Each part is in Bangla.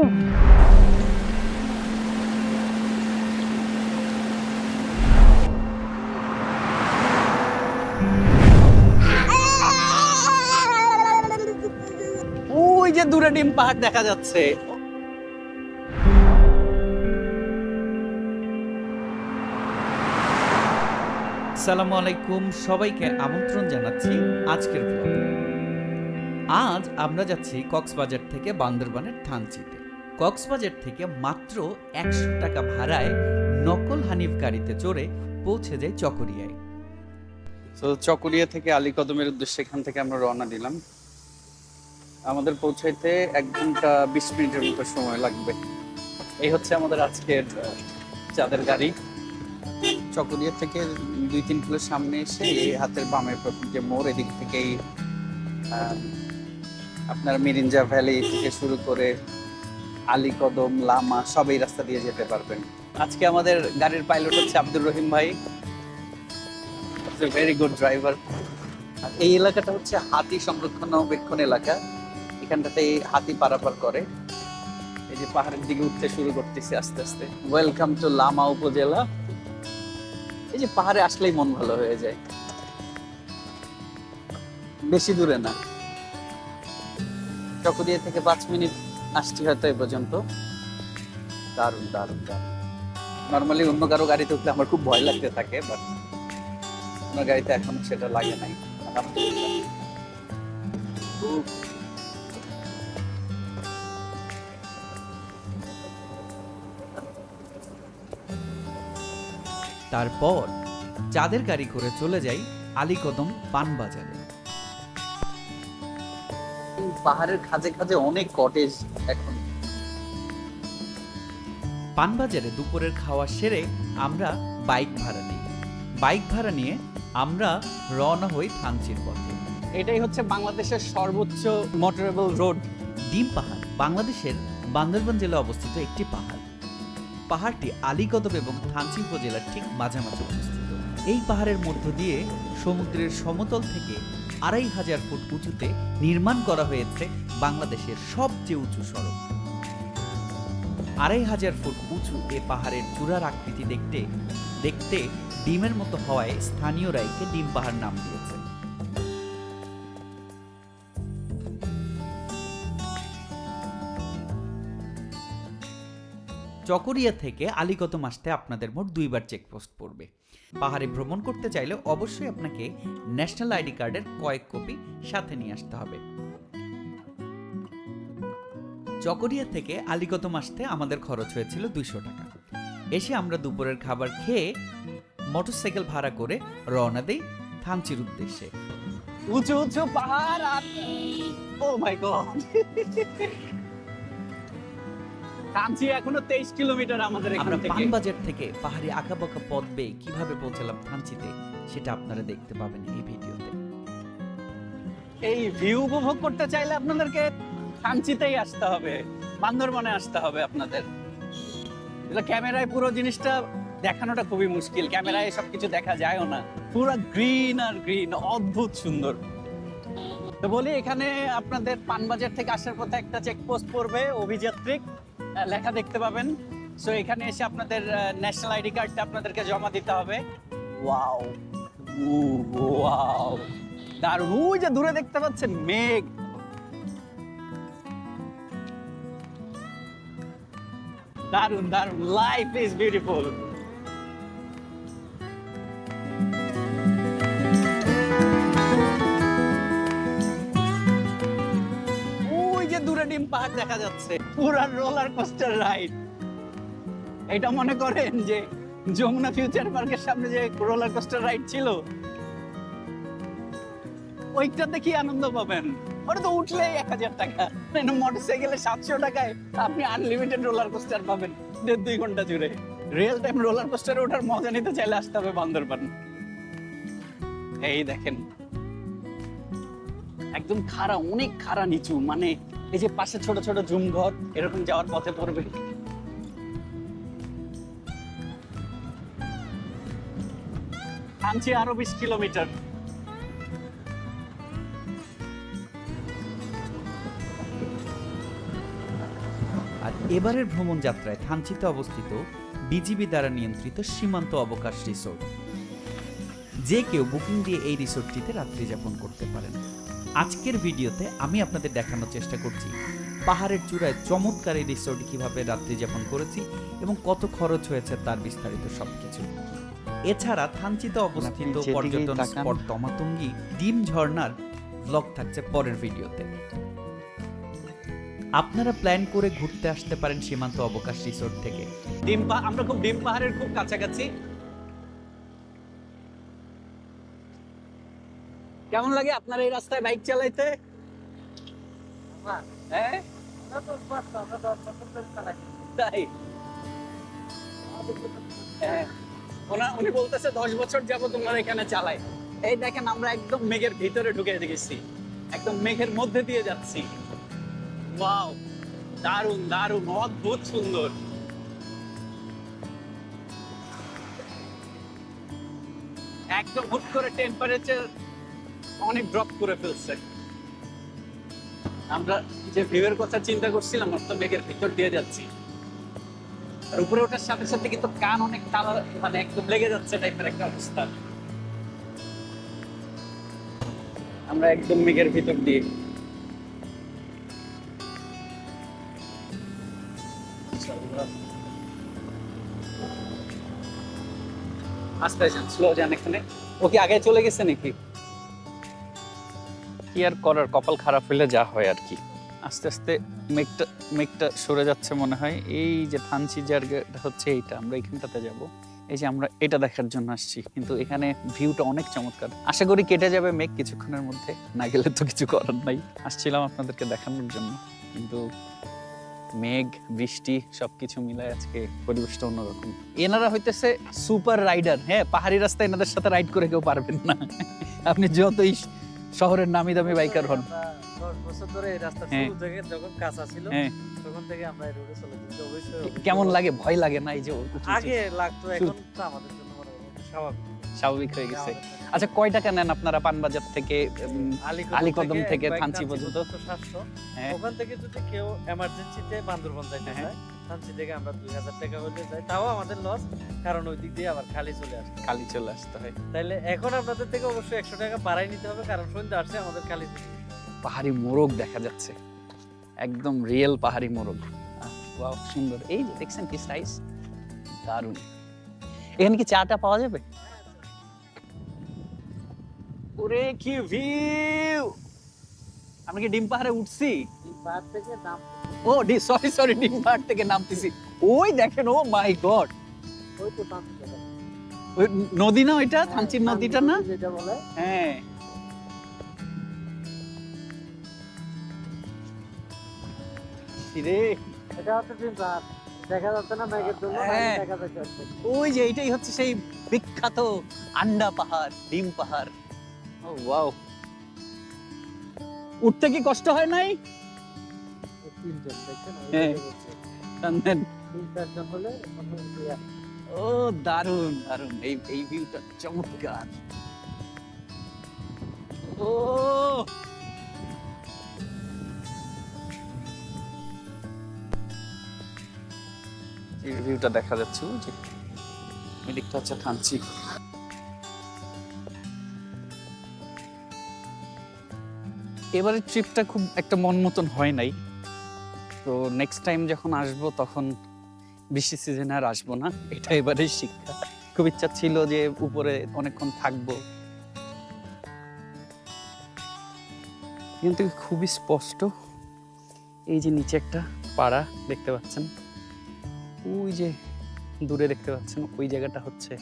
ওই যে দূরে ডিম পাহাড় দেখা যাচ্ছে। সালামু আলাইকুম, সবাইকে আমন্ত্রণ জানাচ্ছি আজকের ব্লগে আজ আমরা যাচ্ছি কক্সবাজার থেকে বান্দরবানের থানচিতে। কক্সবাজার থেকে মাত্র একশো টাকা ভাড়ায় নকল হানিফ গাড়িতে চড়ে পৌঁছে যায় চকরিয়ায়। তো চকরিয়া থেকে আলী কদমের উদ্দেশ্যে এখান থেকে আমরা রওনা দিলাম। আমাদের পৌঁছাইতে এক ঘণ্টা বিশ মিনিটের মতো সময় লাগবে। এই হচ্ছে আমাদের আজকের চাঁদের গাড়ি। চকরিয়া থেকে দুই তিন কিলো সামনে এসে এই হাতের বামের প্রথম যে মোড়, এদিক থেকেই আপনার মিরিঞ্জা ভ্যালি থেকে শুরু করে আলীকদম, লামা, সব এই রাস্তা দিয়ে যেতে পারবেন। আজকে আমাদের গাড়ির পাইলট হচ্ছে আব্দুর রহিম ভাই। ভেরি গুড ড্রাইভার এই এলাকাটা হচ্ছে হাতি সংরক্ষণাবেক্ষণ এলাকা। এখানটাতে হাতি পারাপার করে। এই যে পাহাড়ের দিকে উঠতে শুরু করতেছে আস্তে আস্তে। ওয়েলকাম টু লামা উপজেলা। এই যে পাহাড়ে আসলেই মন ভালো হয়ে যায়। বেশি দূরে না। চকরিয়া থেকে পাঁচ মিনিট আসছি হয়তো এ পর্যন্ত। দারুণ দারুণ দারুণ। নর্মালি অন্য কারও গাড়িতে উঠলে আমার খুব ভয় লাগতে থাকে বাট আমার গাড়িতে এখন সেটা লাগে নাই। তারপর চাঁদের গাড়ি করে চলে যাই আলীকদম পানবাজারে। পাহাড়ের খাজে খাজে অনেক কটেজ এখন। পানবাজারে দুপুরের খাওয়া সেরে আমরা বাইক ভাড়া নিই। বাইক ভাড়া নিয়ে আমরা রওনা হই থানচির পথে। এটাই হচ্ছে বাংলাদেশের সর্বোচ্চ মোটরেবল রোড ডিম পাহাড় বাংলাদেশের বান্দরবান জেলায় অবস্থিত একটি পাহাড়। পাহাড়টি আলীকদম এবং থানচি উপজেলার ঠিক মাঝামাঝি অবস্থিত। এই পাহাড়ের মধ্য দিয়ে সমুদ্রের সমতল থেকে আড়াই হাজার ফুট উঁচুতে নির্মাণ করা হয়েছে বাংলাদেশের সবচেয়ে উঁচু সড়ক। আড়াই হাজার ফুট উঁচু এ পাহাড়ের চূড়ার আকৃতি দেখতে দেখতে ডিমের মতো হওয়ায় স্থানীয়রা একে ডিম পাহাড় নাম দিয়েছে। চকরিয়া থেকে আলীকদম আসতে আপনাদের মোট দুইবার চেকপোস্ট পড়বে। পাহাড়ে ভ্রমণ করতে চাইলে অবশ্যই আপনাকে ন্যাশনাল আইডি কার্ডের কয়েক কপি সাথে নিয়ে আসতে হবে। চকরিয়া থেকে আলীকদম আসতে আমাদের খরচ হয়েছিল দুইশো টাকা। এসে আমরা দুপুরের খাবার খেয়ে মোটরসাইকেল ভাড়া করে রওনা দেই থানচির উদ্দেশ্যে। উঁচু উঁচু পাহাড় ও মাই গড। এখনও তেইশ কিলোমিটার আমাদের এখান আমরা থেকে। পানবাজার থেকে পাহাড়ি আঁকাবাঁকা পথ বেয়ে কীভাবে পৌঁছালাম থানচিতে সেটা আপনারা দেখতে পাবেন এই ভিডিওতে। এই ভিউ উপভোগ করতে চাইলে আপনাদেরকে আসতে হবে বান্দরবনে আসতে হবে আপনাদের। এটা ক্যামেরায় পুরো জিনিসটা দেখানোটা খুবই মুশকিল ক্যামেরায় এসব কিছু দেখা যায়ও না। পুরো গ্রিন আর গ্রিন অদ্ভুত সুন্দর। তো বলি এখানে আপনাদের পানবাজার থেকে আসার পথে একটা চেকপোস্ট পড়বে অভিযাত্রিক। লেখা দেখতে পাবেন। সো এখানে এসে আপনাদের ন্যাশনাল আইডি কার্ডটা আপনাদেরকে জমা দিতে হবে। ওয়াও ওয়াও দারুণ। ওই যে দূরে দেখতে পাচ্ছেন, মেঘ। দারুণ দারুণ। লাইফ ইজ বিউটিফুল দেখা যাচ্ছে। রোলার কোস্টার রাইড এটা মনে করেন যে যমুনা ফিউচার পার্কের সামনে যে রোলার কোস্টার রাইড ছিল ওইটাতে কি আনন্দ পাবেন। ওটা তো এক হাজার টাকা। সাইকেলে সাতশো টাকায় আপনি আনলিমিটেড রোলার কোস্টার পাবেন দেড় দুই ঘণ্টা জুড়ে। রিয়েল টাইম রোলার কোস্টারে ওঠার মজা নিতে চাইলে আসতে হবে বান্দরবান। এই দেখেন, একদম খাড়া, অনেক খাড়া নিচু মানে এই যে পাশে ছোট ছোট জুম ঘর, এরকম যাওয়ার পথে পড়বে আনছি আরও বিশ কিলোমিটার। আর এবারের ভ্রমণ যাত্রায় থানচিতে অবস্থিত বিজিবি দ্বারা নিয়ন্ত্রিত সীমান্ত অবকাশ রিসোর্ট। যে কেউ বুকিং দিয়ে এই রিসোর্টটিতে রাত্রি যাপন করতে পারেন। আজকের ভিডিওতে আমি আপনাদের দেখানোর চেষ্টা করছি পাহাড়ের চূড়ায় চমৎকার এই রিসোর্টে কীভাবে রাত্রি যাপন করেছি এবং কত খরচ হয়েছে তার বিস্তারিত সবকিছু। এছাড়া থানচিতে অবস্থিত পর্যটন স্পট তমাতঙ্গি ডিম ঝর্ণার ব্লগ থাকছে পরের ভিডিওতে। আপনারা প্ল্যান করে ঘুরতে আসতে পারেন সীমান্ত অবকাশ রিসোর্ট থেকে। ডিম্পা আমরা খুব ডিম পাহাড়ের খুব কাছাকাছি। কেমন লাগে আপনার এই রাস্তায় বাইক চালাইতে? হ্যাঁ? হ্যাঁ। উনি বলতেছে, দশ বছর যাব তোমার এখানে চালাই। এই দেখেন, আমরা একদম মেঘের ভিতরে ঢুকে গেছি। একদম মেঘের মধ্যে দিয়ে যাচ্ছি। ওয়াও! দারুণ দারুণ, অদ্ভুত সুন্দর। একদম হুট করে টেম্পারেচার অনেক ড্রপ করে ফেলছে। আমরা যে ভিউয়ের কথা চিন্তা করছিলাম তো মেঘের ভিতর দিয়ে যাচ্ছি। আর উপরে ওঠার সাথে সাথে কিন্তু কান অনেক টানা মানে একদম লেগে যাচ্ছে টাইপের একটা অবস্থা। আমরা একদম মেঘের ভিতর দিয়ে। আস্তে স্লো যান এখানে। ও কি আগে চলে গেছে নাকি? কি আর করার কপাল খারাপ হলে যা হয় আর কি। আস্তে আস্তে মেঘটা মেঘটা সরে যাচ্ছে মনে হয়। এই যে থানচি জায়গাটা হচ্ছে এইটা, আমরা এখানটাতে যাব। এই যে আমরা এটা দেখার জন্য আসছি, কিন্তু এখানে ভিউটা অনেক চমৎকার। আশা করি কেটে যাবে মেঘ কিছুক্ষণের মধ্যে, না গেলে তো কিছু করার নাই। আসছিলাম আপনাদেরকে দেখানোর জন্য, কিন্তু মেঘ, বৃষ্টি, সবকিছু মিলায় আজকে পরিবেশটা অন্যরকম। এনারা হইতেছে সুপার রাইডার হ্যাঁ পাহাড়ি রাস্তায় এনাদের সাথে রাইড করে কেউ পারবেন না। আপনি যতই শহরের নামি দামি বাইকার হন। হ্যাঁ। হ্যাঁ। কেমন লাগে? ভয় লাগে না এই যে আগে লাগতো এখন তো আমাদের জন্য স্বাভাবিক। স্বাভাবিক হয়ে গেছে। আচ্ছা কয় টাকা নেন আপনারা পানবাজার থেকে আলীকদম থেকে থানচি পর্যন্ত? হ্যাঁ। ওখান থেকে যদি কেউ এমার্জেন্সিতে বান্দরবন যাইতে হ্যাঁ। চায় থানচি থেকে আমরা দুই হাজার টাকা হলে যাই। তাও আমাদের লস কারণ ওই দিক দিয়ে আবার খালি চলে আসে কালি চলে আসতে হয়। তাইলে এখন আপনাদের থেকে অবশ্যই একশো টাকা বাড়াই নিতে হবে কারণ সন্ধ্যা আসছে আমাদের খালি পাহাড়ি মোরগ দেখা যাচ্ছে। একদম রিয়েল পাহাড়ি মোরগ। ওয়াও সুন্দর। এই যে দেখছেন কি সাইজ দারুণ। এখানে কি চাটা পাওয়া যাবে? ওরে কি ভিউ আমরা কি ডিম পাহাড়ে উঠছি? ডিম পাহাড় থেকে দাম ও ডি সরি সরি ডিম পাহাড় থেকে নামতেছি। ওই দেখেন ও মাই গড। ওই তো ওই নদী না ওইটা? থানচির নদীটা না? যেটা বলে। হ্যাঁ। রে এটা হচ্ছে ডিম দেখা যাচ্ছে না মেঘের জন্য হ্যাঁ। দেখা যাচ্ছে ওই যে এইটাই হচ্ছে সেই বিখ্যাত আন্ডা পাহাড় ডিম পাহাড়। ও ওয়াও। উঠতে কি কষ্ট হয় নাই? তিনজন দেখছেন ওই হ্যাঁ। তিন চারজন হলে ও দারুণ দারুণ। এই এই ভিউটা চমৎকার। ও! এই ভিউটা দেখা যাচ্ছে যে এদিকটা হচ্ছে থানচি এবারে ট্রিপটা খুব একটা মন মতন হয় নাই। তো নেক্সট টাইম যখন আসব তখন বৃষ্টি সিজনে আর আসব না, এটা এবারে শিক্ষা। খুব ইচ্ছা ছিল যে উপরে অনেকক্ষণ থাকব। কিন্তু খুবই স্পষ্ট এই যে নিচে একটা পাড়া দেখতে পাচ্ছেন, ওই যে দূরে দেখতে পাচ্ছেন, ওই জায়গাটা হচ্ছে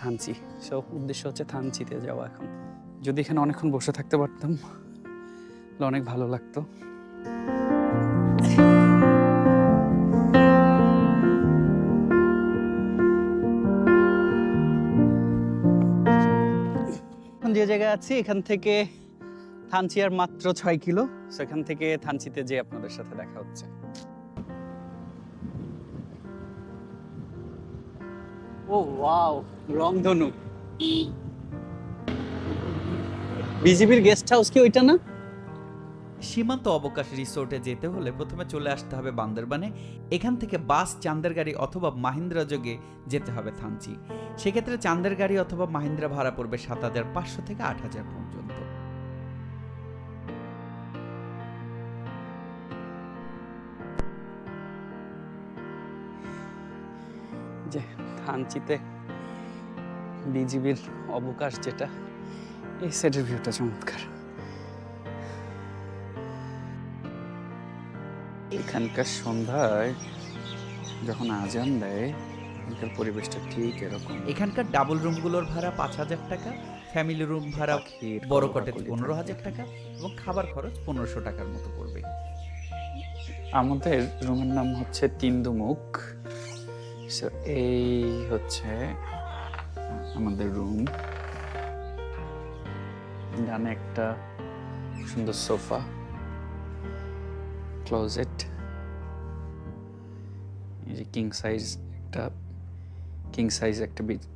থানচি। সব উদ্দেশ্য হচ্ছে থানচিতে যাওয়া এখন। যদি এখানে অনেকক্ষণ বসে থাকতে পারতাম অনেক ভালো লাগতো। যে জায়গায় আছি, এখান থেকে থানচি আর মাত্র ছয় কিলো। সেখান থেকে থানচিতে যে আপনাদের সাথে দেখা হচ্ছে। ও, ওয়াও, রংধনু। বিজিবির গেস্ট হাউস কি ওইটা না? সীমান্ত অবকাশ রিসোর্টে যেতে হলে প্রথমে চলে আসতে হবে বান্দরবানে, এখান থেকে বাস, চান্দের গাড়ি অথবা মাহিন্দ্রা যোগে যেতে হবে থানচি। সেক্ষেত্রে চান্দের গাড়ি অথবা মাহিন্দ্রা ভাড়া পড়বে সাত হাজার পাঁচশো থেকে আট হাজার পর্যন্ত। যে, থানচিতে বিজিবির অবকাশ যেটা, এই সাইডের ভিউটা চমৎকার। এখানকার সন্ধ্যায় যখন আজান দেয় এখানকার পরিবেশটা ঠিক এরকম। এখানকার ডাবল রুমগুলোর ভাড়া পাঁচ হাজার টাকা ফ্যামিলি রুম ভাড়া বড় কটে পনেরো হাজার টাকা এবং খাবার খরচ পনেরোশো টাকার মতো পড়বে। আমাদের রুমের নাম হচ্ছে তিন্দুমুখ। So, এই হচ্ছে আমাদের রুম ডানে একটা সুন্দর সোফা। ক্লোজেট এই যে কিং সাইজ একটা কিং সাইজ একটা বি-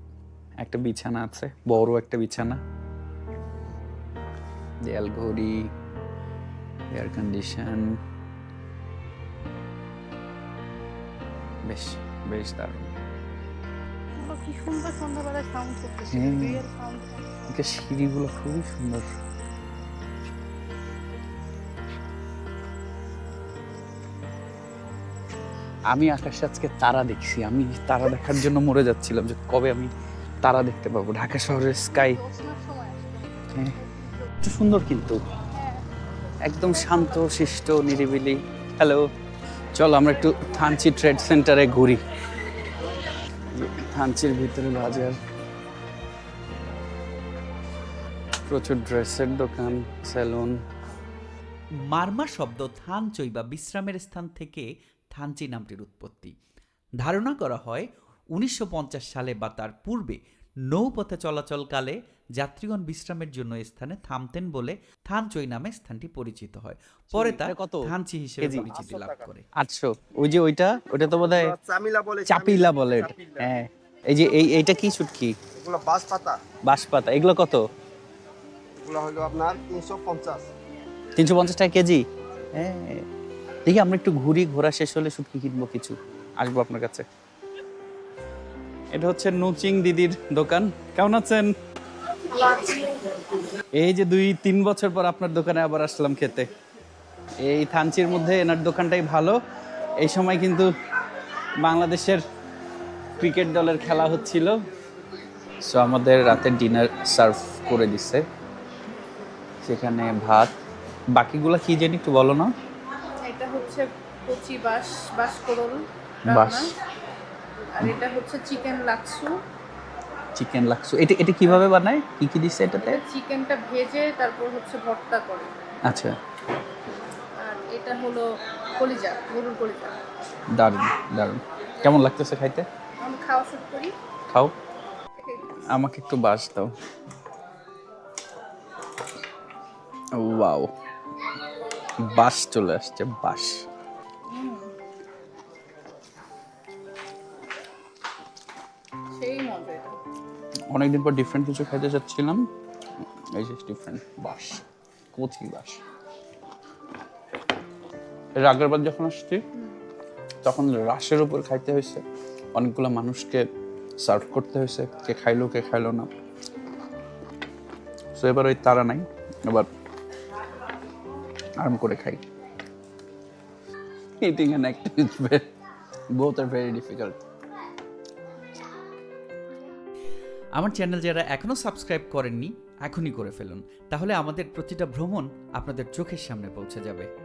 একটা বিছানা আছে বড় একটা বিছানা। দেয়াল ঘড়ি এয়ার কন্ডিশন বেশ বেশ দারুণ। কি সুন্দর সাউন্ড করতেছে সিঁড়িগুলো খুবই সুন্দর। আমি আকাশে আজকে তারা দেখছি। আমি তারা দেখার জন্য মরে যাচ্ছিলাম। যে কবে আমি তারা দেখতে পাবো? ঢাকা শহরের স্কাই। হ্যাঁ। একটু সুন্দর কিন্তু। একদম শান্ত, শিষ্ট, নিরিবিলি। হ্যালো। চলো আমরা একটু থানচি ট্রেড সেন্টারে ঘুরি। থানচির ভিতরে বাজার। প্রচুর ড্রেসের দোকান, সেলুন। মারমা শব্দ থানচই বা বিশ্রামের স্থান থেকে থানচি নামটির উৎপত্তি। ধারণা করা হয় উনিশশো পঞ্চাশ সালে বা তার পূর্বে নৌপথে চলাচলকালে যাত্রীগণ বিশ্রামের জন্য স্থানে থামতেন বলে থানচই নামে স্থানটি পরিচিত হয়। পরে তা কত? থানচি হিসেবে পরিচিতি লাভ করে। আটশো। ওই যে ওইটা? ওইটা তো বোধহয় চামিলা বলে চাপিলা বলে হ্যাঁ। এই যে এই এইটা কি শুটকি এগুলো বাস পাতা বাঁশপাতা। এগুলো কত? এগুলো হলো আপনার তিনশো পঞ্চাশ। তিনশো পঞ্চাশ টাকা কেজি? হ্যাঁ। দেখি আমরা একটু ঘুরি, ঘোরা শেষ হলে শুটকি কিনবো কিছু? আসব আপনার কাছে। এটা হচ্ছে নুচিং দিদির দোকান। কেমন আছেন? এই যে দুই, তিন বছর পর আপনার দোকানে আবার আসলাম খেতে। এই থানচির মধ্যে এনার দোকানটাই ভালো। এই সময় কিন্তু বাংলাদেশের ক্রিকেট দলের খেলা হচ্ছিল। সো আমাদের রাতের ডিনার সার্ভ করে দিছে। সেখানে ভাত। বাকিগুলো কি জানি একটু বলো না? কচি বাস বাসকরল বাস। আর এটা হচ্ছে চিকেন লাক্সু চিকেন লাক্সু এটা এটা কীভাবে বানায়? কি কি দিচ্ছে এটাতে? চিকেনটা ভেজে তারপর হচ্ছে ভর্তা করে। আচ্ছা। আর এটা হলো কলিজা গরুর কলিজা। দারুণ দারুণ। কেমন লাগতেছে খাইতে? আমরা খাওয়া শুরু করি। খাও। আমাকে একটু বাস দাও। ওয়াও। বাস চলে আসছে বাস। অনেকদিন পর ডিফারেন্ট কিছু খাইতে চাচ্ছিলাম এই যে ডিফারেন্ট বাস কচি বাসের আগের বার যখন আসছি তখন রাশের উপর খাইতে হয়েছে। অনেকগুলো মানুষকে সার্ভ করতে হয়েছে কে খাইলো কে খাইলো না। সো এবার ওই তারা নাই এবার আরাম করে খাই। Acting is very, both are very difficult আমার চ্যানেল যারা এখনও সাবস্ক্রাইব করেননি, এখনই করে ফেলুন। তাহলে আমাদের প্রতিটা ভ্রমণ আপনাদের চোখের সামনে পৌঁছে যাবে।